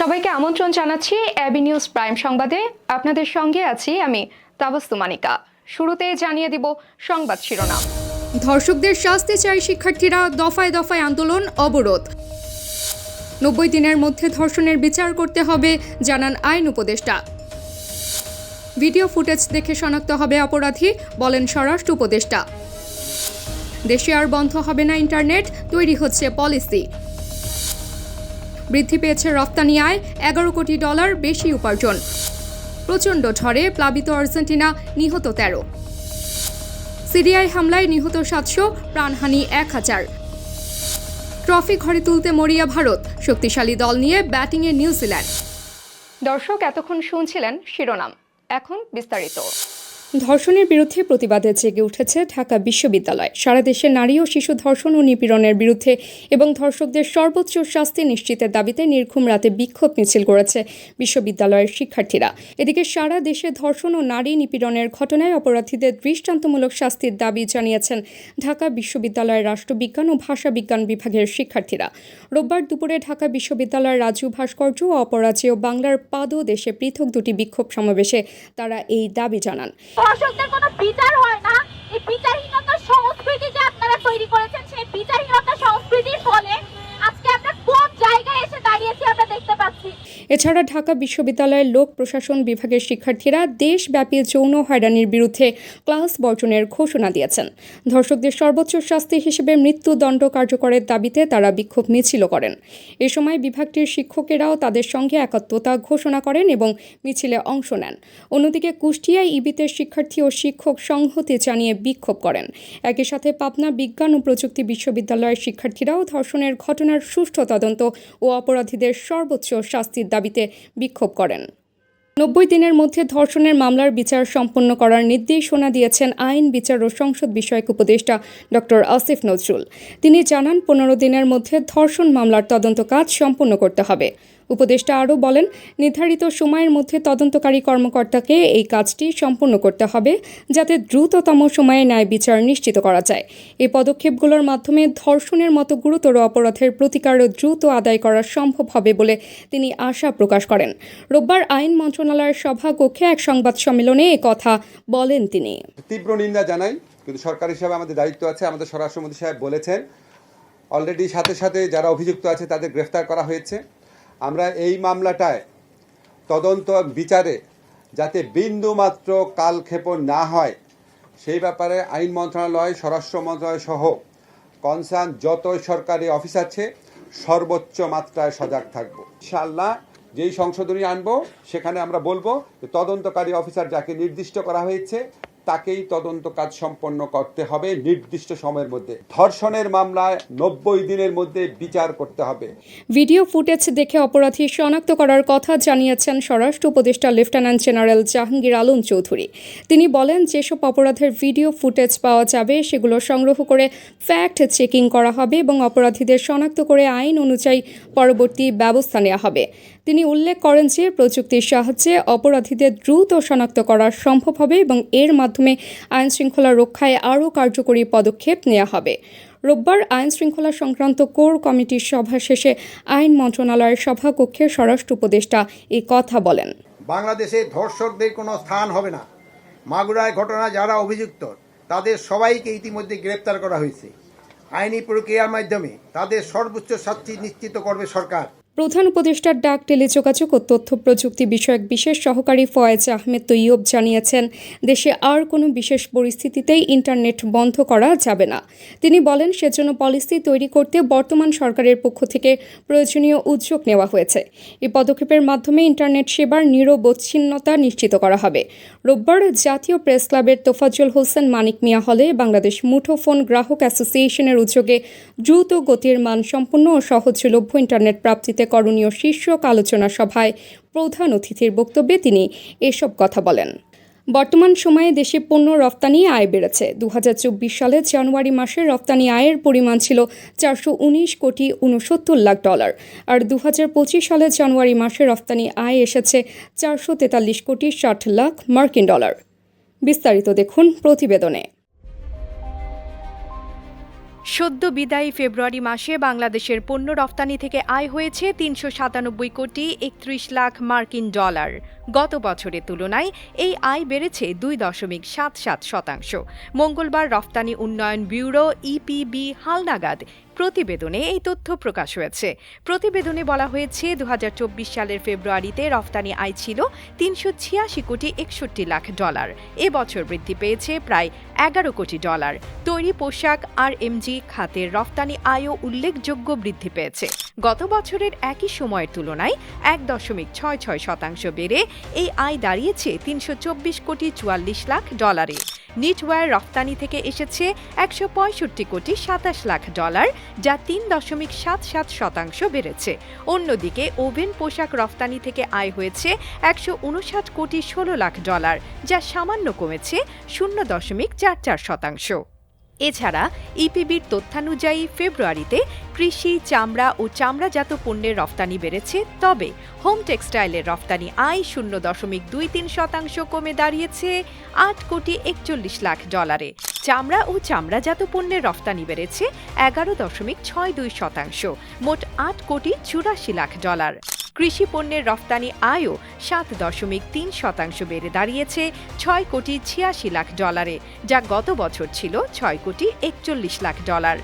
সবাইকে আমন্ত্রণ জানাচ্ছি অ্যাবি নিউজ প্রাইম সংবাদে। আপনাদের সঙ্গে আছি আমি তাবাস্তু মানিকা। শুরুতে জানিয়ে দিব সংবাদ শিরোনাম। ধর্ষকদের শাস্তি চাই শিক্ষার্থীরা দফায় দফায় আন্দোলন, অবরোধ। নব্বই দিনের মধ্যে ধর্ষণের বিচার করতে হবে, জানান আইন উপদেষ্টা। ভিডিও ফুটেজ দেখে শনাক্ত হবে অপরাধী, বলেন স্বরাষ্ট্র উপদেষ্টা। দেশে আর বন্ধ হবে না ইন্টারনেট, তৈরি হচ্ছে পলিসি। বৃদ্ধি পেয়েছে রপ্তানি আয়, এগারো কোটি ডলার বেশি উপার্জন। প্রচণ্ড ঝড়ে প্লাবিত আর্জেন্টিনা, নিহত তেরো। সিরিয়ায় হামলায় নিহত সাতশো, প্রাণহানি এক হাজার। ট্রফি ঘরে তুলতে মরিয়া ভারত, শক্তিশালী দল নিয়ে ব্যাটিংয়ে নিউজিল্যান্ড। দর্শক, এতক্ষণ শুনছিলেন শিরোনাম। এখন বিস্তারিত। ধর্ষণের বিরুদ্ধে প্রতিবাদে জেগে উঠেছে ঢাকা বিশ্ববিদ্যালয়। সারা দেশে নারী ও শিশু ধর্ষণ ও নিপীড়নের বিরুদ্ধে এবং ধর্ষকদের সর্বোচ্চ শাস্তি নিশ্চিতের দাবিতে নির্ঘুম রাতে বিক্ষোভ মিছিল করেছে বিশ্ববিদ্যালয়ের শিক্ষার্থীরা। এদিকে সারা দেশে ধর্ষণ ও নারী নিপীড়নের ঘটনায় অপরাধীদের দৃষ্টান্তমূলক শাস্তির দাবি জানিয়েছেন ঢাকা বিশ্ববিদ্যালয়ের রাষ্ট্রবিজ্ঞান ও ভাষাবিজ্ঞান বিভাগের শিক্ষার্থীরা। রোববার দুপুরে ঢাকা বিশ্ববিদ্যালয়ের রাজু ভাস্কর্য ও অপরাজেয় বাংলার পাদো দেশে পৃথক দুটি বিক্ষোভ সমাবেশে তারা এই দাবি জানান। ধর্ষকদের কোনো বিচার হয় না। এই বিচারহীনতার এছাড়া ঢাকা বিশ্ববিদ্যালয়ের লোক প্রশাসন বিভাগের শিক্ষার্থীরা দেশব্যাপী যৌন হয়রানির বিরুদ্ধে ক্লাস বর্জনের ঘোষণা দিয়েছেন। ধর্ষকদের সর্বোচ্চ শাস্তি হিসেবে মৃত্যুদণ্ড কার্যকরের দাবিতে তারা বিক্ষোভ মিছিল করেন। এ সময় বিভাগটির শিক্ষকেরাও তাদের সঙ্গে একাত্মতা ঘোষণা করেন এবং মিছিলে অংশ নেন। অন্যদিকে কুষ্টিয়ায় ইবিতের শিক্ষার্থী ও শিক্ষক সংহতি জানিয়ে বিক্ষোভ করেন। একই সাথে পাবনা বিজ্ঞান ও প্রযুক্তি বিশ্ববিদ্যালয়ের শিক্ষার্থীরাও ধর্ষণের ঘটনার সুষ্ঠু তদন্ত ও অপরাধীদের সর্বোচ্চ শাস্তির দাবিতে বিক্ষোভ করেন। নব্বই দিনের মধ্যে ধর্ষণের মামলার বিচার সম্পন্ন করার নির্দেশনা দিয়েছেন আইন, বিচার ও সংসদ বিষয়ক উপদেষ্টা ডক্টর আসিফ নজরুল। তিনি জানান, পনেরো দিনের মধ্যে ধর্ষণ মামলার তদন্ত কাজ সম্পন্ন করতে হবে। উপদেষ্টা আরও বলেন, নির্ধারিত সময়ের মধ্যে তদন্তকারী কর্মকর্তাকে এই কাজটি সম্পন্ন করতে হবে যাতে দ্রুততম সময়ে ন্যায় বিচার নিশ্চিত করা যায়। এই পদক্ষেপগুলোর মাধ্যমে ধর্ষণের মতো গুরুতর অপরাধের প্রতিকার দ্রুত আদায় করা সম্ভব হবে বলে তিনি আশা প্রকাশ করেন। রোববার আইন মন্ত্রণালয়ের সভাকক্ষে এক সংবাদ সম্মেলনে কথা বলেন তিনি। তীব্র নিন্দা জানাই, কিন্তু সরকার হিসাবে আমাদের দায়িত্ব আছে, আমাদের স্বরাষ্ট্রমন্ত্রী সাহেব বলেছেন, অলরেডি সাথে সাথে যারা অভিযুক্ত আছে তাদের গ্রেফতার করা হয়েছে। আমরা এই মামলাটায় তদন্ত বিচারে যাতে বিন্দু মাত্র কালক্ষেপণ না হয়, সেই ব্যাপারে আইন মন্ত্রণালয়, স্বরাষ্ট্র মন্ত্রণালয় সহ কনসার্ন যত সরকারি অফিস আছে, সর্বোচ্চ মাত্রায় সজাগ থাকব। ইনশাআল্লাহ যেই সংশোধনী আনব, সেখানে আমরা বলব তদন্তকারী অফিসার যাকে নির্দিষ্ট করা হয়েছে তাকেই তদন্ত কাজ সম্পন্ন করতে হবে নির্দিষ্ট সময়ের মধ্যে। ধর্ষণের মামলায় নব্বই দিনের মধ্যে বিচার করতে হবে। ভিডিও ফুটেজ দেখে অপরাধী শনাক্ত করার কথা জানিয়েছেন স্বরাষ্ট্র উপদেষ্টা লেফটেন্যান্ট জেনারেল জাহাঙ্গীর আলম চৌধুরী। তিনি বলেন, যেসব অপরাধের ভিডিও ফুটেজ পাওয়া যাবে, সেগুলো সংগ্রহ করে ফ্যাক্ট চেকিং করা হবে এবং অপরাধীদের শনাক্ত করে আইন অনুযায়ী পরবর্তী ব্যবস্থা নেওয়া হবে। তিনি উল্লেখ করেন যে প্রযুক্তির সাহায্যে অপরাধীদের দ্রুত শনাক্ত করা সম্ভব হবে এবং এর মাধ্যমে আইন শৃঙ্খলা রক্ষায় আরও কার্যকরী পদক্ষেপ নেওয়া হবে। রোববার আইন শৃঙ্খলা সংক্রান্ত কোর কমিটির সভা শেষে আইন মন্ত্রণালয়ের সভাকক্ষে স্বরাষ্ট্র উপদেষ্টা এই কথা বলেন। বাংলাদেশে ধর্ষকদের কোনো স্থান হবে না। মাগুরায় ঘটনা যারা অভিযুক্ত, তাদের সবাইকে ইতিমধ্যে গ্রেপ্তার করা হয়েছে। আইনি প্রক্রিয়ার মাধ্যমে তাদের সর্বোচ্চ শাস্তি নিশ্চিত করবে সরকার। প্রধান উপদেষ্টার ডাক টেলিযোগাযোগ ও তথ্য প্রযুক্তি বিষয়ক বিশেষ সহকারী ফয়েজ আহমেদ তৈয়ব জানিয়েছেন, দেশে আর কোনো বিশেষ পরিস্থিতিতেই ইন্টারনেট বন্ধ করা যাবে না। তিনি বলেন, সেজন্য পলিসি তৈরি করতে বর্তমান সরকারের পক্ষ থেকে প্রয়োজনীয় উদ্যোগ নেওয়া হয়েছে। এই পদক্ষেপের মাধ্যমে ইন্টারনেট সেবার নিরবচ্ছিন্নতা নিশ্চিত করা হবে। রোববার জাতীয় প্রেস ক্লাবের তোফাজ্জল হোসেন, মানিক মিয়া হলে বাংলাদেশ মুঠোফোন গ্রাহক অ্যাসোসিয়েশনের উদ্যোগে দ্রুত গতির মানসম্পন্ন ও সহজলভ্য ইন্টারনেট প্রাপ্তিতে করণীয় শীর্ষক আলোচনা সভায় প্রধান অতিথির বক্তব্যে তিনি এসব কথা বলেন। বর্তমান সময়ে দেশে পণ্য রপ্তানি আয় বেড়েছে। দু হাজার চব্বিশ সালে জানুয়ারি মাসে রপ্তানি আয়ের পরিমাণ ছিল চারশো উনিশ কোটি উনসত্তর লাখ ডলার। আর দু হাজার পঁচিশ সালে জানুয়ারি মাসে রপ্তানি আয় এসেছে চারশো তেতাল্লিশ কোটি ষাট লাখ মার্কিন ডলার। বিস্তারিত দেখুন প্রতিবেদনে। সদ্য বিদায়ী ফেব্রুয়ারি মাসে বাংলাদেশের পণ্য রফতানি থেকে আয় হয়েছে তিনশো সাতানব্বই কোটি একত্রিশ লাখ মার্কিন ডলার। গত বছরের তুলনায় এই আয় বেড়েছে দুই দশমিক সাত সাত শতাংশ। মঙ্গলবার রফতানি উন্নয়ন ব্যুরো ইপিবি হালনাগাদ প্রতিবেদনে এই তথ্য প্রকাশ হয়েছে। প্রতিবেদনে বলা হয়েছে দু হাজার চব্বিশ সালের ফেব্রুয়ারিতে রফতানি আয় ছিল তিনশো ছিয়াশি কোটি একষট্টি লাখ ডলার। এবছর বৃদ্ধি পেয়েছে প্রায় এগারো কোটি ডলার। তৈরি পোশাক, আর এমজি খাতের রফতানি আয়ও উল্লেখযোগ্য বৃদ্ধি পেয়েছে। গত বছরের একই সময়ের তুলনায় এক দশমিক ছয় ছয় শতাংশ বেড়ে এই আয় দাঁড়িয়েছে তিনশো চব্বিশ কোটি চুয়াল্লিশ লাখ ডলারে। নিটওয়্যার রফতানি থেকে এসেছে একশো পঁয়ষট্টি কোটি সাতাশ লাখ ডলার, যা তিন দশমিক সাত সাত শতাংশ বেড়েছে। অন্যদিকে ওভেন পোশাক রফতানি থেকে আয় হয়েছে একশো উনষাট কোটি ষোলো লাখ ডলার, যা সামান্য কমেছে শূন্য দশমিক চার চার শতাংশ। এছাড়া ইপিবির তথ্যানুযায়ী ফেব্রুয়ারিতে কৃষি, চামড়া ও চামড়াজাত পণ্যের রফতানি বেড়েছে, তবে হোম টেক্সটাইলের রফতানি আয় শূন্য দশমিক দুই তিন শতাংশ কমে দাঁড়িয়েছে আট কোটি একচল্লিশ লাখ ডলারে। চামড়া ও চামড়াজাত পণ্যের রফতানি বেড়েছে এগারো দশমিক ছয় দুই শতাংশ, মোট আট কোটি চুরাশি লাখ ডলার। কৃষি পণ্যের রফতানি আয়ও সাত দশমিক তিন শতাংশ বেড়ে দাঁড়িয়েছে ছয় কোটি ছিয়াশি লাখ ডলারে, যা গত বছর ছিল ছয় কোটি একচল্লিশ লাখ ডলার।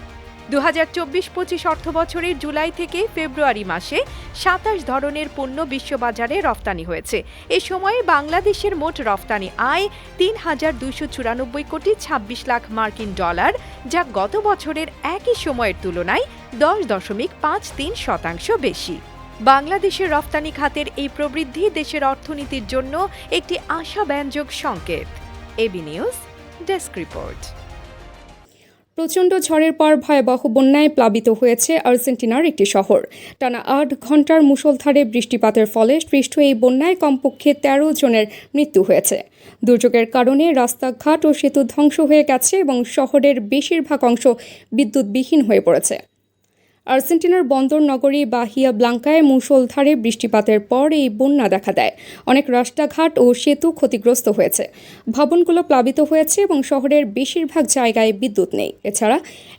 দু হাজার চব্বিশ পঁচিশ অর্থ বছরের জুলাই থেকে ফেব্রুয়ারি মাসে সাতাশ ধরনের পণ্য বিশ্ববাজারে রফতানি হয়েছে। এ সময়ে বাংলাদেশের মোট রফতানি আয় তিন হাজার দুইশো চুরানব্বই কোটি ছাব্বিশ লাখ মার্কিন ডলার, যা গত বছরের একই সময়ের তুলনায় দশ দশমিক পাঁচ তিন শতাংশ বেশি। বাংলাদেশের রফতানি খাতের এই প্রবৃদ্ধি দেশের অর্থনীতির জন্য একটি আশাব্যঞ্জক সংকেত। AB News, desk report. প্রচণ্ড ঝড়ের পর ভয়াবহ বন্যায় প্লাবিত হয়েছে আর্জেন্টিনার একটি শহর। টানা আট ঘণ্টার মুষলধারে বৃষ্টিপাতের ফলে সৃষ্ট এই বন্যায় কমপক্ষে তেরো জনের মৃত্যু হয়েছে। দুর্যোগের কারণে রাস্তাঘাট ও সেতু ধ্বংস হয়ে গেছে এবং শহরের বেশিরভাগ অংশ বিদ্যুৎবিহীন হয়ে পড়েছে। আর্জেন্টিনার বন্দর নগরী বাহিয়া ব্লাঙ্কায় মুষলধারে বৃষ্টিপাতের পর এই বন্যা দেখা দেয়। অনেক রাস্তাঘাট ও সেতু ক্ষতিগ্রস্ত হয়েছে। ভবনগুলো প্লাবিত হয়েছে এবং শহরের বেশিরভাগ জায়গায় বিদ্যুৎ নেই। এছাড়া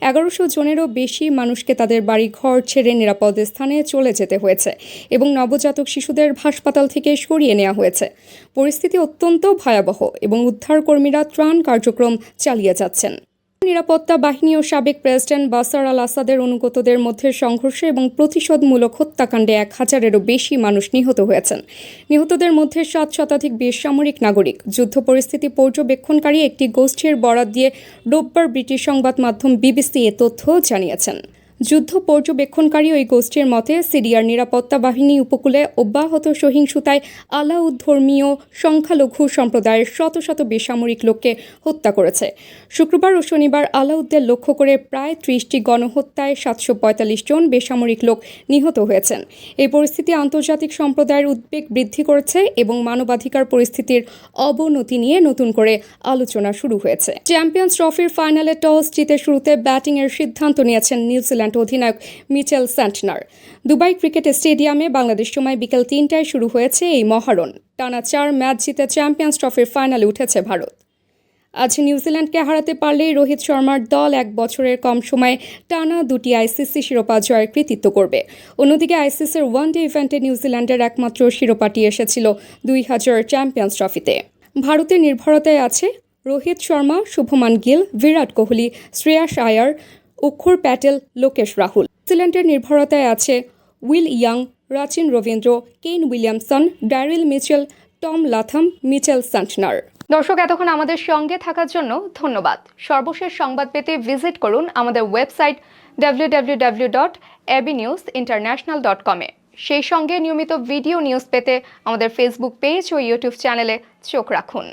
এগারোশো জনেরও বেশি মানুষকে তাদের বাড়ি ঘর ছেড়ে নিরাপদ স্থানে চলে যেতে হয়েছে এবং নবজাতক শিশুদের হাসপাতাল থেকে সরিয়ে নেওয়া হয়েছে। পরিস্থিতি অত্যন্ত ভয়াবহ এবং উদ্ধারকর্মীরা ত্রাণ কার্যক্রম চালিয়ে যাচ্ছেন। নিরাপত্তা বাহিনী ও সাবেক প্রেসিডেন্ট বাসার আল আসাদের অনুগতদের মধ্যে সংঘর্ষ এবং প্রতিশোধমূলক হত্যাকাণ্ডে এক হাজারেরও বেশি মানুষ নিহত হয়েছেন। নিহতদের মধ্যে সাত শতাধিক বেসামরিক নাগরিক। যুদ্ধ পরিস্থিতি পর্যবেক্ষণকারী একটি গোষ্ঠীর বরাত দিয়ে রোববার ব্রিটিশ সংবাদ মাধ্যম বিবিসি এ তথ্য জানিয়েছেন। যুদ্ধ পর্যবেক্ষণকারী ওই গোষ্ঠীর মতে সিরিয়ার নিরাপত্তা বাহিনী উপকূলে অব্যাহত সহিংসতায় আলাউদ ধর্মীয় সংখ্যালঘু সম্প্রদায়ের শত শত বেসামরিক লোককে হত্যা করেছে। শুক্রবার ও শনিবার আলাউদ্দের লক্ষ্য করে প্রায় ত্রিশটি গণহত্যায় সাতশো পঁয়তাল্লিশ জন বেসামরিক লোক নিহত হয়েছেন। এই পরিস্থিতি আন্তর্জাতিক সম্প্রদায়ের উদ্বেগ বৃদ্ধি করেছে এবং মানবাধিকার পরিস্থিতির অবনতি নিয়ে নতুন করে আলোচনা শুরু হয়েছে। চ্যাম্পিয়ন্স ট্রফির ফাইনালে টস জিতে শুরুতে ব্যাটিংয়ের সিদ্ধান্ত নিয়েছেন নিউজিল্যান্ড অধিনায়ক মিচেল স্যান্টনার। দুবাই ক্রিকেট স্টেডিয়ামে বাংলাদেশ সময় বিকেল তিনটায় শুরু হয়েছে এই মহারণ। টানা চার ম্যাচ জিতে চ্যাম্পিয়ন্স ট্রফির ফাইনালে উঠেছে ভারত। আজ নিউজিল্যান্ডকে হারাতে পারলেই রোহিত শর্মার দল এক বছরের কম সময়ে টানা দুটি আইসিসি শিরোপা জয়ের কৃতিত্ব করবে। অন্যদিকে আইসিসির ওয়ান ডে ইভেন্টে নিউজিল্যান্ডের একমাত্র শিরোপাটি এসেছিল দুই হাজার চ্যাম্পিয়ন্স ট্রফিতে। ভারতের নির্ভরতায় আছে রোহিত শর্মা, শুভমান গিল, বিরাট কোহলি, শ্রেয়াস আয়ার অক্ষর প্যাটেল, লোকেশ রাহুল। নিউজিল্যান্ডের নির্ভরতায় আছে will Young, Rachin Ravindra Kane Williamson, Daryl Mitchell, Tom Latham, Mitchell Santner দর্শক, এতক্ষণ আমাদের সঙ্গে থাকার জন্য ধন্যবাদ। সর্বশেষ সংবাদ পেতে ভিজিট করুন আমাদের website W dot news international dot কমে সেই সঙ্গে নিয়মিত ভিডিও নিউজ পেতে আমাদের ফেসবুক পেজ ও ইউটিউব চ্যানেলে চোখ রাখুন।